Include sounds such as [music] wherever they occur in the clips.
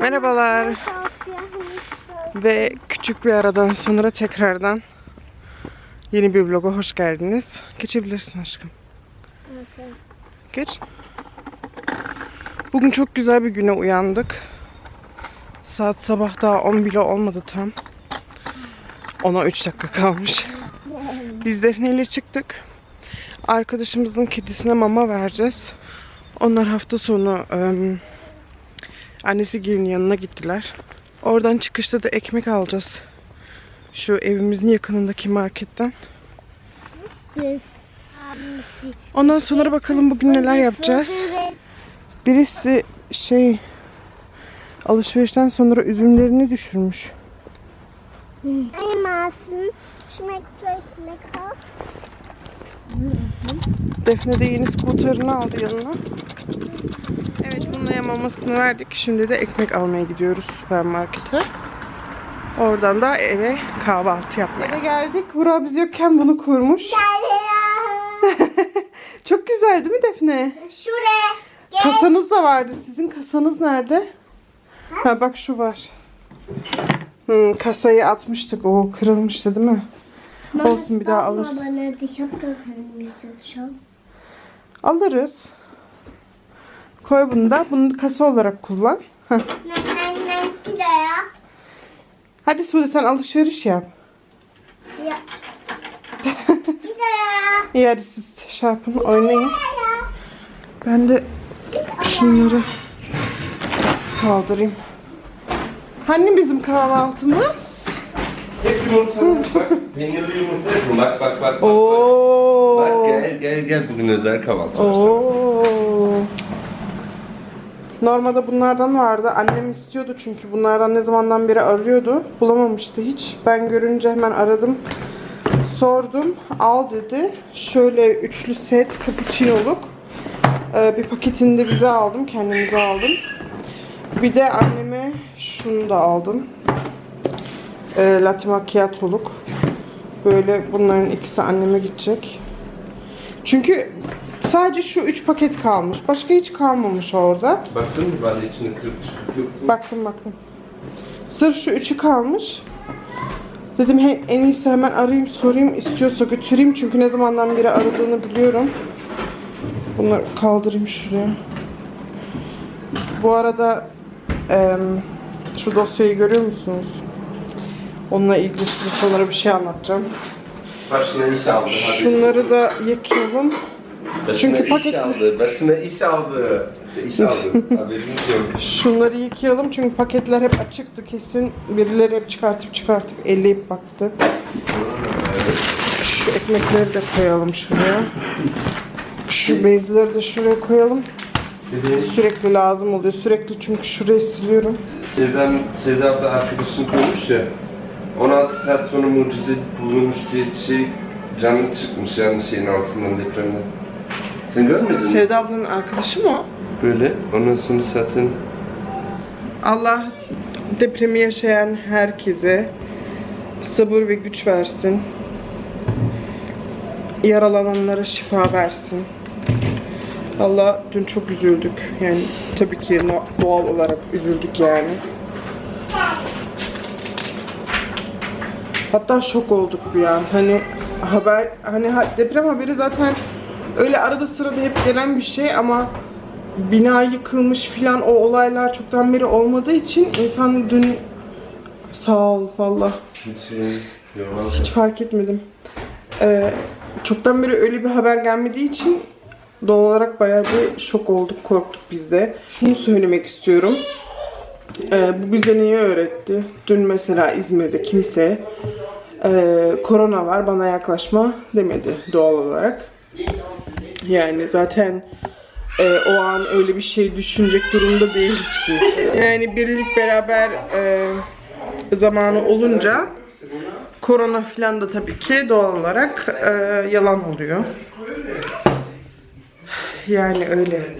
Merhabalar. Ve küçük bir aradan sonra tekrardan yeni bir vloga hoş geldiniz. Geçebilirsin aşkım. Geç. Bugün çok güzel bir güne uyandık. Saat sabah daha 10 bile olmadı tam. Ona 3 dakika kalmış. Biz Defne ile çıktık. Arkadaşımızın kedisine mama vereceğiz. Onlar hafta sonu em, annesi gelin yanına gittiler. Oradan çıkışta da ekmek alacağız. Şu evimizin yakınındaki marketten. Ondan sonra bakalım bugün neler yapacağız. Birisi şey alışverişten sonra üzümlerini düşürmüş. Defne de yeni skuterını aldı yanına. Evet bununla mamasını verdik. Şimdi de ekmek almaya gidiyoruz süpermarkete. Oradan da eve kahvaltı yapmaya. Eve geldik. Vural biz yokken bunu kurmuş. [laughs] Çok güzel değil mi Defne? Şuraya. Kasanız da vardı. Sizin kasanız nerede? Ha bak şu var. Hmm, kasayı atmıştık. O kırılmıştı değil mi? Olsun bir daha alırız. Aber Koy bunu da. Bunu kasa olarak kullan. Heh. Hadi Sude sen alışveriş yap. Ja. İyi hadi siz şey yapın oynayın. Ben de şunları kaldırayım. Hani bizim kahvaltımız? Hep yumurta. bak peynirli yumurta yapın. Bak bak bak. bak. Oo. Bak gel gel gel bugün özel kahvaltı. Oo. Normalde bunlardan vardı. Annem istiyordu çünkü bunlardan ne zamandan beri arıyordu. Bulamamıştı hiç. Ben görünce hemen aradım. Sordum. Al dedi. Şöyle üçlü set cappuccino'luk. Ee, bir paketini de bize aldım. Kendimize aldım. Bir de anneme şunu da aldım. Ee, latte macchiato'luk. Böyle bunların ikisi anneme gidecek. Çünkü sadece şu üç paket kalmış. Başka hiç kalmamış orada. Baktın mı ben de içinde kırık çıkıp? Baktım baktım. Sırf şu üçü kalmış. Dedim he, en iyisi hemen arayayım sorayım istiyorsa götüreyim çünkü ne zamandan beri aradığını biliyorum. Bunları kaldırayım şuraya. Bu arada em, şu dosyayı görüyor musunuz? Onunla ilgili size sonra bir şey anlatacağım. Başına iş aldı. Şunları da yıkayalım. Başına çünkü iş paket- aldı. Başına iş aldı. İş aldı. Haberiniz yok. Şunları yıkayalım çünkü paketler hep açıktı kesin. Birileri hep çıkartıp çıkartıp elleyip baktı. Şu ekmekleri de koyalım şuraya. Şu bezleri de şuraya koyalım. Sürekli lazım oluyor. Sürekli çünkü şurayı siliyorum. Sevda'nın, Sevda abla arkadaşını koymuş ya. 16 saat sonra mucize bulunmuş diye şey canlı çıkmış yani şeyin altından depremden. Sen görmedin mi? Sevda ablanın arkadaşı mı o? Böyle. Ondan sonra zaten Allah depremi yaşayan herkese sabır ve güç versin. Yaralananlara şifa versin. Allah dün çok üzüldük. Yani tabii ki doğal olarak üzüldük yani. Hatta şok olduk bir an. Hani haber hani ha- deprem haberi zaten öyle arada sırada hep gelen bir şey ama bina yıkılmış filan o olaylar çoktan beri olmadığı için insan dün sağ ol valla hiç şey hiç fark etmedim. Ee, çoktan beri öyle bir haber gelmediği için doğal olarak bayağı bir şok olduk, korktuk biz de. Şunu söylemek istiyorum. Ee, bu bize neyi öğretti? Dün mesela İzmir'de kimse e, korona var bana yaklaşma demedi doğal olarak. Yani zaten e, o an öyle bir şey düşünecek durumda değil hiç kimse. Yani birlik beraber e, zamanı olunca korona filan da tabii ki doğal olarak e, yalan oluyor. Yani öyle.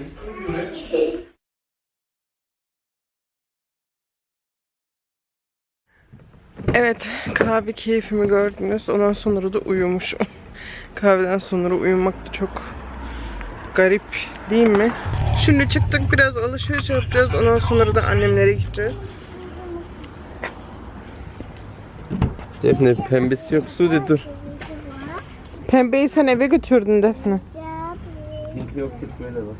Evet, kahve keyfimi gördünüz. Ondan sonra da uyumuşum. Kahveden sonra uyumak da çok garip değil mi? Şimdi çıktık biraz alışveriş yapacağız. Ondan sonra da annemlere gideceğiz. Defne pembesi yok Sude dur. Pembeyi sen eve götürdün Defne. Pink yok böyle var.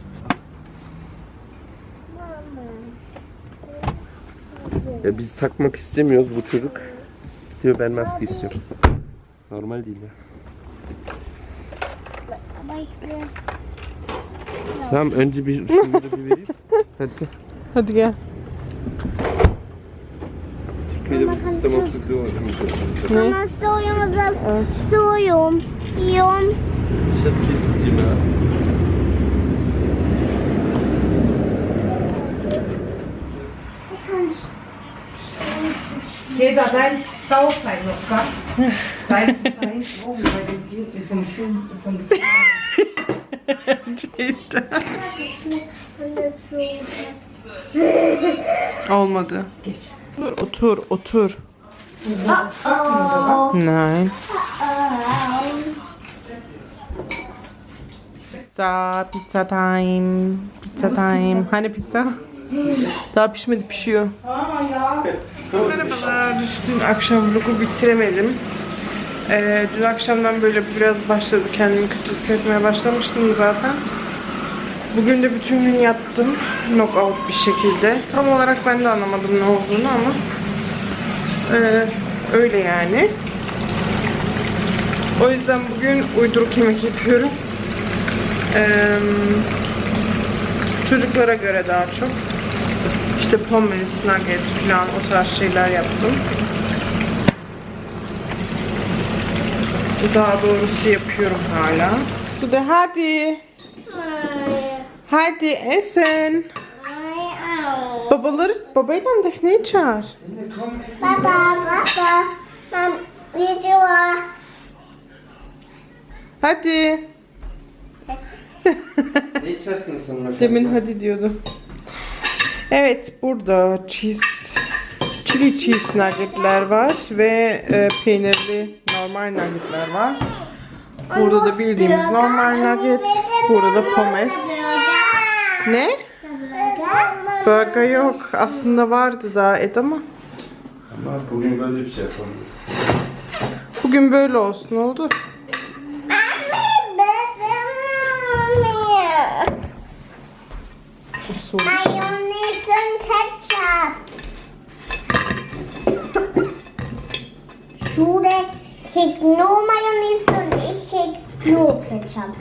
Ya biz takmak istemiyoruz bu çocuk. Diyor ben maske istiyorum. Normal değil ya. Tamam önce bir şunları bir vereyim. Hadi gel. Hadi gel. Türkiye'de bu sistem oturduğu var. Ne? Ama soyumuzu Evet. soyum. Yiyorum. Şat sessizim ya. Jeder dein Bauchlein noch, gell? Dein, dein, oh, bei dem Kind, vom Kind, vom [laughs] Olmadı. Otur, otur, otur. Nein. Pizza, pizza time. Pizza time. Hani pizza? Daha pişmedi, pişiyor. Merhabalar. Dün akşam vlogu bitiremedim. Ee, dün akşamdan böyle biraz başladı. Kendimi kötü hissetmeye başlamıştım zaten. Bugün de bütün gün yattım. Knockout bir şekilde. Tam olarak ben de anlamadım ne olduğunu ama ee, öyle yani. O yüzden bugün uyduruk yemek yapıyorum. Ee, çocuklara göre daha çok. İşte pommes, nugget falan o tarz şeyler yaptım. Daha doğrusu yapıyorum hala. Sude hadi. Hadi Esen. Babaları, babayla Defne'yi çağır. Baba, baba. Mam, video. Hadi. Ne içersin sen? Demin hadi diyordu. Evet burada cheese chili cheese nuggetler var ve e, peynirli normal nuggetler var. Burada da bildiğimiz normal nugget. Burada da pommes. Ne? Burger yok. Aslında vardı daha et ama Ama bugün böyle bir şey yapalım. bugün böyle olsun oldu. Olur? Mayonnaise und Ketchup. Schule kriegt nur Mayonnaise und ich krieg nur Ketchup.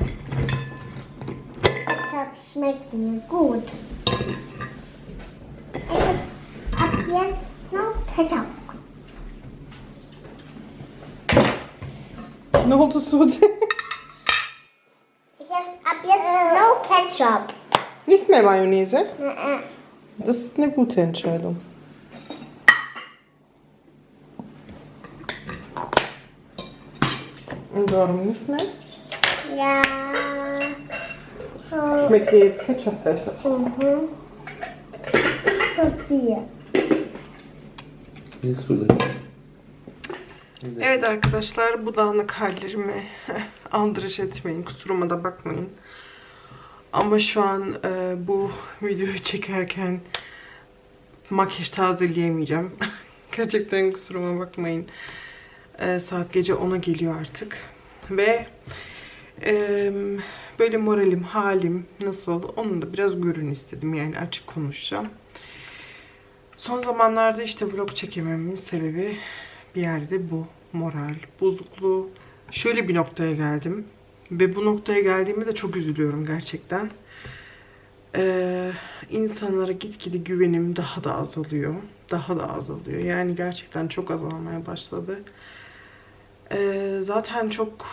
Ketchup schmeckt mir gut. Ich esse ab jetzt nur Ketchup. Ne oldu Sude? Ich esse ab jetzt nur Ketchup. Nicht mehr Mayonnaise? Mhm. Das ist eine gute Entscheidung. Warum nicht mehr? Ja. So. Schmeckt dir jetzt Ketchup besser? Mhm. Papier. Ne Sude? Evet arkadaşlar bu dağınık hallerimi [laughs] andraj etmeyin. Kusuruma da bakmayın. Ama şu an e, bu videoyu çekerken makyaj tazeleyemeyeceğim. [laughs] Gerçekten kusuruma bakmayın. E, saat gece 10'a geliyor artık. Ve e, böyle moralim, halim nasıl onu da biraz görün istedim. Yani açık konuşacağım. Son zamanlarda işte vlog çekememin sebebi bir yerde bu moral bozukluğu. Şöyle bir noktaya geldim. Ve bu noktaya geldiğimde de çok üzülüyorum gerçekten. Ee, insanlara gitgide güvenim daha da azalıyor. Daha da azalıyor. Yani gerçekten çok azalmaya başladı. Ee, zaten çok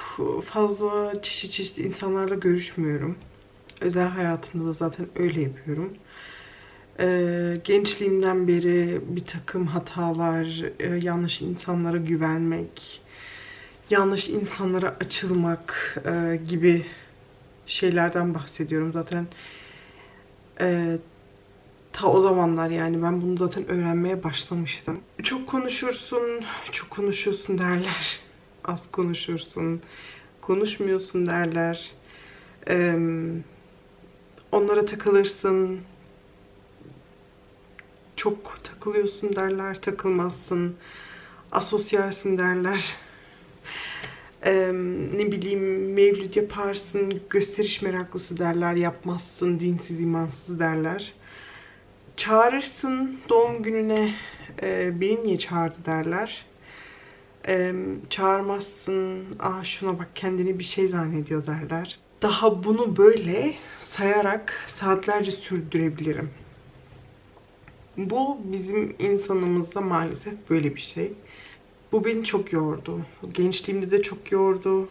fazla çeşit çeşit insanlarla görüşmüyorum. Özel hayatımda da zaten öyle yapıyorum. Ee, gençliğimden beri bir takım hatalar, e, yanlış insanlara güvenmek, yanlış insanlara açılmak e, gibi şeylerden bahsediyorum. Zaten e, ta o zamanlar yani ben bunu zaten öğrenmeye başlamıştım. Çok konuşursun, çok konuşuyorsun derler. Az konuşursun, konuşmuyorsun derler. Eee onlara takılırsın. Çok takılıyorsun derler, takılmazsın. Asosyalsin derler. Eee, ne bileyim mevlüt yaparsın, gösteriş meraklısı derler, yapmazsın, dinsiz imansız derler. Çağırırsın doğum gününe, eee beni niye çağırdı derler. Eee, çağırmazsın, aa şuna bak kendini bir şey zannediyor derler. Daha bunu böyle sayarak saatlerce sürdürebilirim. Bu bizim insanımızda maalesef böyle bir şey. Bu beni çok yordu. Gençliğimde de çok yordu.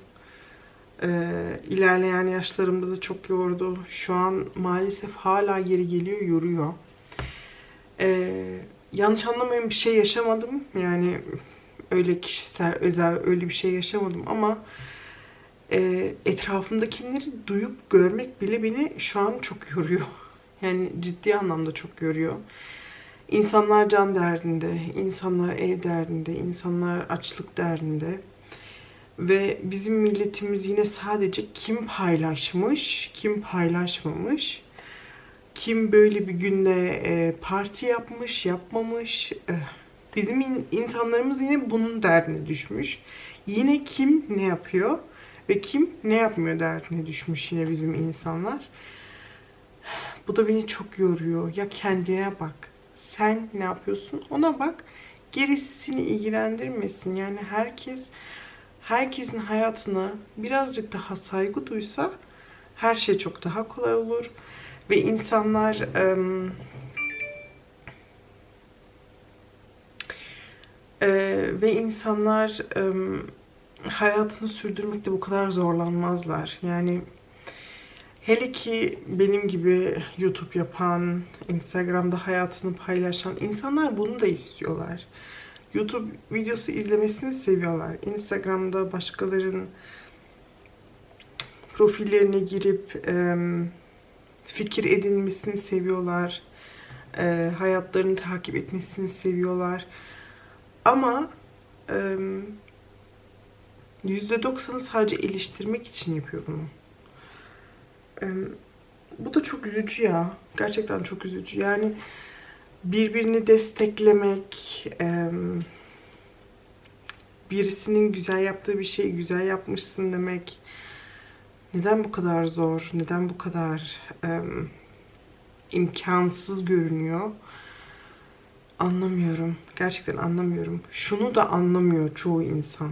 Ee, ilerleyen yaşlarımda da çok yordu. Şu an maalesef hala yeri geliyor, yoruyor. Ee, yanlış anlamayın bir şey yaşamadım. Yani öyle kişisel, özel öyle bir şey yaşamadım ama e, etrafımdakileri duyup görmek bile beni şu an çok yoruyor. [laughs] Yani ciddi anlamda çok yoruyor. İnsanlar can derdinde, insanlar ev derdinde, insanlar açlık derdinde. Ve bizim milletimiz yine sadece kim paylaşmış, kim paylaşmamış, kim böyle bir günde e, parti yapmış, yapmamış. eh, Bizim in- insanlarımız yine bunun derdine düşmüş. Yine kim ne yapıyor ve kim ne yapmıyor derdine düşmüş yine bizim insanlar. Bu da beni çok yoruyor. Ya kendine bak. Sen ne yapıyorsun? Ona bak. Gerisi seni ilgilendirmesin. Yani herkes herkesin hayatına birazcık daha saygı duysa her şey çok daha kolay olur ve insanlar em, e, ve insanlar em, hayatını sürdürmekte bu kadar zorlanmazlar. Yani Hele ki benim gibi YouTube yapan, Instagram'da hayatını paylaşan insanlar bunu da istiyorlar. YouTube videosu izlemesini seviyorlar. Instagram'da başkalarının profillerine girip em, fikir edinmesini seviyorlar. E, hayatlarını takip etmesini seviyorlar. Ama em, %90'ı sadece eleştirmek için yapıyor bunu. Bu da çok üzücü ya. Gerçekten çok üzücü. Yani birbirini desteklemek, em, birisinin güzel yaptığı bir şeyi güzel yapmışsın demek neden bu kadar zor, neden bu kadar em, imkansız görünüyor? Anlamıyorum. Gerçekten anlamıyorum. Şunu da anlamıyor çoğu insan.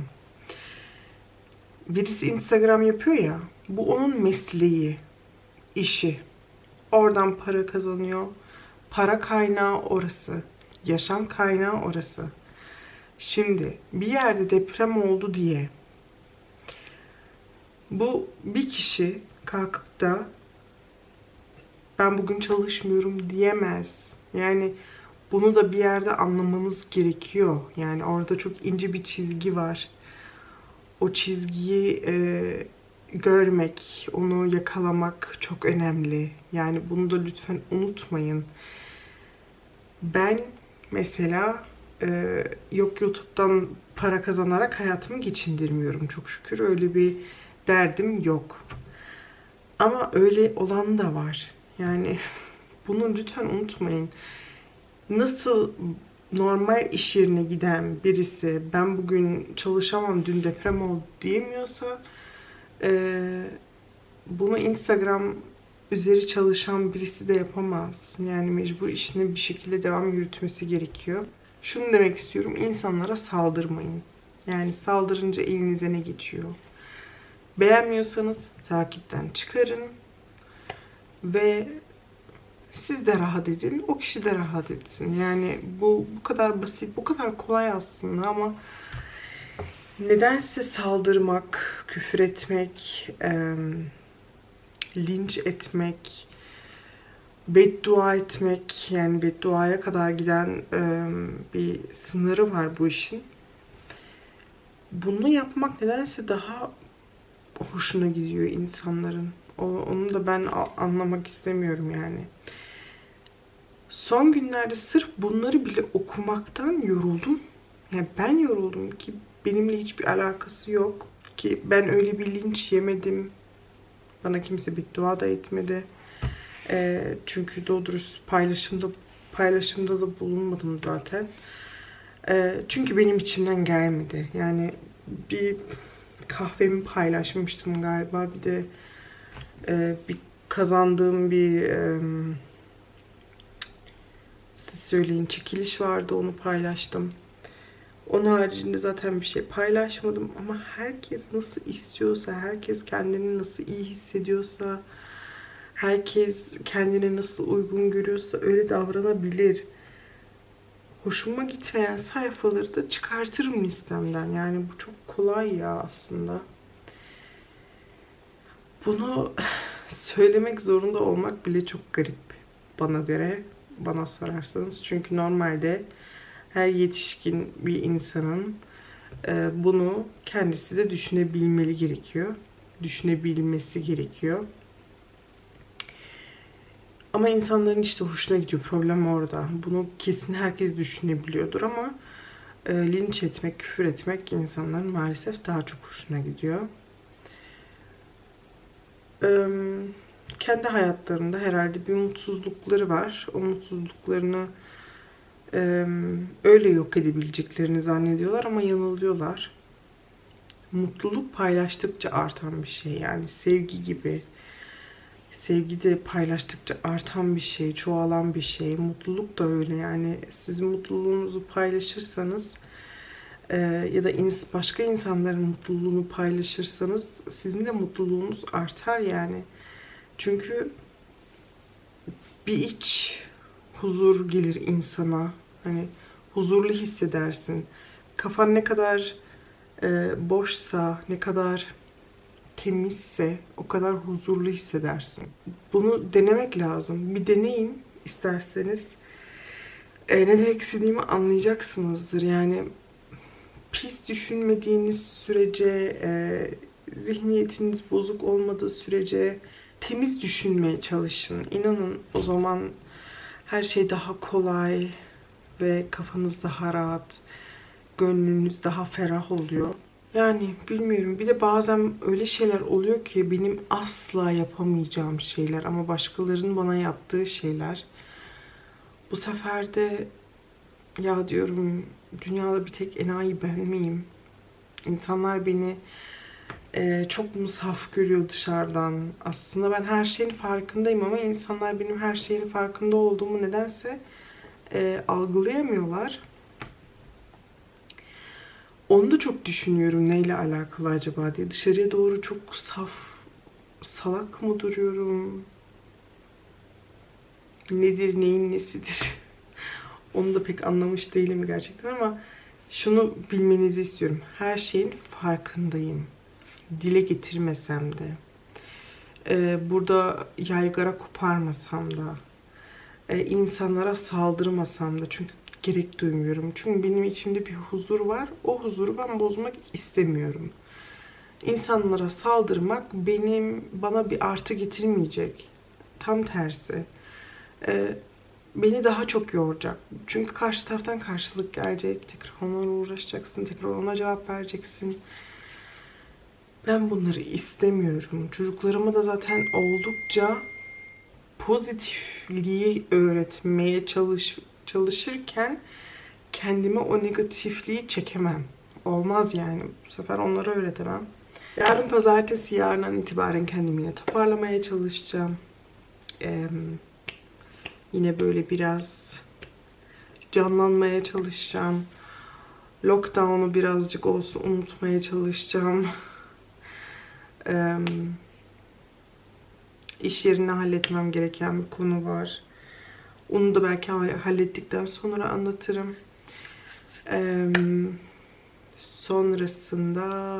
Birisi Instagram yapıyor ya, bu onun mesleği, işi. Oradan para kazanıyor. Para kaynağı orası. Yaşam kaynağı orası. Şimdi bir yerde deprem oldu diye bu bir kişi kalkıp da ben bugün çalışmıyorum diyemez. Yani bunu da bir yerde anlamanız gerekiyor. Yani orada çok ince bir çizgi var. O çizgiyi e, görmek, onu yakalamak çok önemli. Yani bunu da lütfen unutmayın. Ben mesela e, yok YouTube'dan para kazanarak hayatımı geçindirmiyorum çok şükür. Öyle bir derdim yok. Ama öyle olan da var. Yani [laughs] bunu lütfen unutmayın. Nasıl normal iş yerine giden birisi ben bugün çalışamam dün deprem oldu diyemiyorsa ee, bunu Instagram üzeri çalışan birisi de yapamaz. Yani mecbur işini bir şekilde devam yürütmesi gerekiyor. Şunu demek istiyorum. insanlara saldırmayın. Yani saldırınca elinize ne geçiyor? Beğenmiyorsanız takipten çıkarın. Ve siz de rahat edin. O kişi de rahat etsin. Yani bu bu kadar basit, bu kadar kolay aslında ama nedense saldırmak, küfür etmek, em, linç etmek, beddua etmek yani bedduaya kadar giden em, bir sınırı var bu işin. Bunu yapmak nedense daha hoşuna gidiyor insanların. Onu da ben anlamak istemiyorum yani. Son günlerde sırf bunları bile okumaktan yoruldum. Yani ben yoruldum ki benimle hiçbir alakası yok. Ki ben öyle bir linç yemedim. Bana kimse beddua da etmedi. E, çünkü doğru paylaşımda paylaşımda da bulunmadım zaten. E, çünkü benim içimden gelmedi. Yani bir kahvemi paylaşmıştım galiba. Bir de e, bir kazandığım bir e, siz söyleyin çekiliş vardı onu paylaştım. Onun haricinde zaten bir şey paylaşmadım ama herkes nasıl istiyorsa, herkes kendini nasıl iyi hissediyorsa, herkes kendine nasıl uygun görüyorsa öyle davranabilir. Hoşuma gitmeyen sayfaları da çıkartırım listemden. Yani bu çok kolay ya aslında. Bunu söylemek zorunda olmak bile çok garip bana göre, bana sorarsanız. Çünkü normalde her yetişkin bir insanın e, bunu kendisi de düşünebilmeli gerekiyor. Düşünebilmesi gerekiyor. Ama insanların işte hoşuna gidiyor. Problem orada. Bunu kesin herkes düşünebiliyordur ama e, linç etmek, küfür etmek insanların maalesef daha çok hoşuna gidiyor. Kendi hayatlarında herhalde bir mutsuzlukları var. O mutsuzluklarını öyle yok edebileceklerini zannediyorlar ama yanılıyorlar. Mutluluk paylaştıkça artan bir şey. Yani sevgi gibi. Sevgi de paylaştıkça artan bir şey, çoğalan bir şey. Mutluluk da öyle yani. Siz mutluluğunuzu paylaşırsanız ya da başka insanların mutluluğunu paylaşırsanız sizin de mutluluğunuz artar yani. Çünkü bir iç huzur gelir insana. Hani huzurlu hissedersin. Kafan ne kadar e, boşsa, ne kadar temizse o kadar huzurlu hissedersin. Bunu denemek lazım. Bir deneyin isterseniz. E, ne demek istediğimi anlayacaksınızdır. Yani pis düşünmediğiniz sürece, e, zihniyetiniz bozuk olmadığı sürece temiz düşünmeye çalışın. İnanın o zaman her şey daha kolay ve kafanız daha rahat, gönlünüz daha ferah oluyor. Yani bilmiyorum. Bir de bazen öyle şeyler oluyor ki benim asla yapamayacağım şeyler ama başkalarının bana yaptığı şeyler. Bu sefer de ya diyorum dünyada bir tek enayi ben miyim? İnsanlar beni e, çok mu saf görüyor dışarıdan? Aslında ben her şeyin farkındayım ama insanlar benim her şeyin farkında olduğumu nedense e, algılayamıyorlar. Onu da çok düşünüyorum neyle alakalı acaba diye. Dışarıya doğru çok saf, salak mı duruyorum? Nedir, neyin nesidir? Onu da pek anlamış değilim gerçekten ama şunu bilmenizi istiyorum. Her şeyin farkındayım. Dile getirmesem de. Ee, burada yaygara koparmasam da. Ee, insanlara saldırmasam da. Çünkü gerek duymuyorum. Çünkü benim içimde bir huzur var. O huzuru ben bozmak istemiyorum. İnsanlara saldırmak benim bana bir artı getirmeyecek. Tam tersi. Ee, beni daha çok yoracak. Çünkü karşı taraftan karşılık gelecek. Tekrar onlarla uğraşacaksın. Tekrar ona cevap vereceksin. Ben bunları istemiyorum. Çocuklarıma da zaten oldukça pozitifliği öğretmeye çalış çalışırken kendime o negatifliği çekemem. Olmaz yani. Bu sefer onlara öğretemem. Yarın pazartesi yarından itibaren kendimi yine toparlamaya çalışacağım. Ee, yine böyle biraz canlanmaya çalışacağım. Lockdown'u birazcık olsun unutmaya çalışacağım. Ee, iş yerine halletmem gereken bir konu var. Onu da belki hallettikten sonra anlatırım. Ee, sonrasında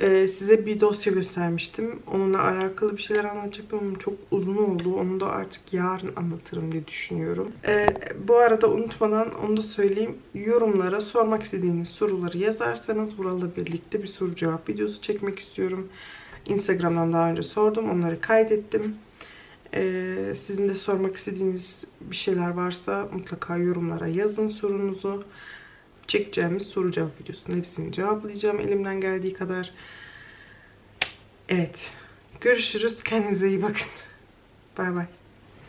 e, size bir dosya göstermiştim. Onunla alakalı bir şeyler anlatacaktım ama çok uzun oldu. Onu da artık yarın anlatırım diye düşünüyorum. Ee, bu arada unutmadan onu da söyleyeyim. Yorumlara sormak istediğiniz soruları yazarsanız buralarla birlikte bir soru cevap videosu çekmek istiyorum. Instagram'dan daha önce sordum. Onları kaydettim. Ee, sizin de sormak istediğiniz bir şeyler varsa mutlaka yorumlara yazın sorunuzu. Çekeceğimiz soru cevap videosunun hepsini cevaplayacağım elimden geldiği kadar. Evet. Görüşürüz. Kendinize iyi bakın. Bay bay.